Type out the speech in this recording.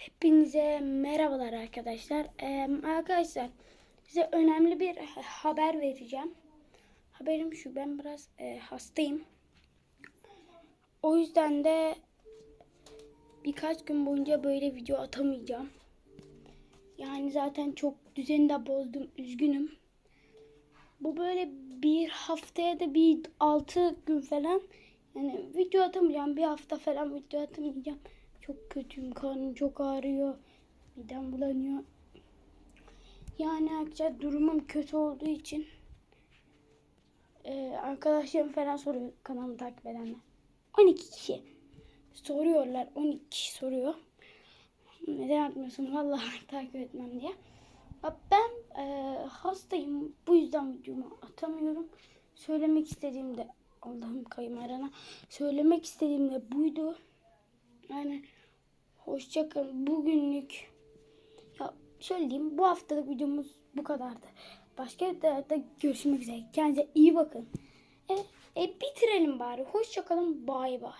Hepinize merhabalar arkadaşlar. Ee, arkadaşlar size önemli bir ha- haber vereceğim. Haberim şu ben biraz e, hastayım. O yüzden de birkaç gün boyunca böyle video atamayacağım. Yani zaten çok düzeni de bozdum. Üzgünüm. Bu böyle bir haftaya da bir altı gün falan yani video atamayacağım. Bir hafta falan video atamayacağım. Çok kötüyüm. Karnım çok ağrıyor. Midem bulanıyor. Yani arkadaşlar durumum kötü olduğu için e, arkadaşlarım falan soruyor kanalımı takip edenler. 12 kişi soruyorlar. 12 kişi soruyor. Neden atmıyorsun? Vallahi takip etmem diye. Ben e, hastayım. Bu yüzden videomu atamıyorum. Söylemek istediğim de Allah'ım kaymarana. Söylemek istediğim de buydu. Yani hoşçakalın. Bugünlük ya şöyle diyeyim. Bu haftalık videomuz bu kadardı. Başka videolarda görüşmek üzere. Kendinize iyi bakın. E, e, bitirelim bari. Hoşçakalın. Bay bay.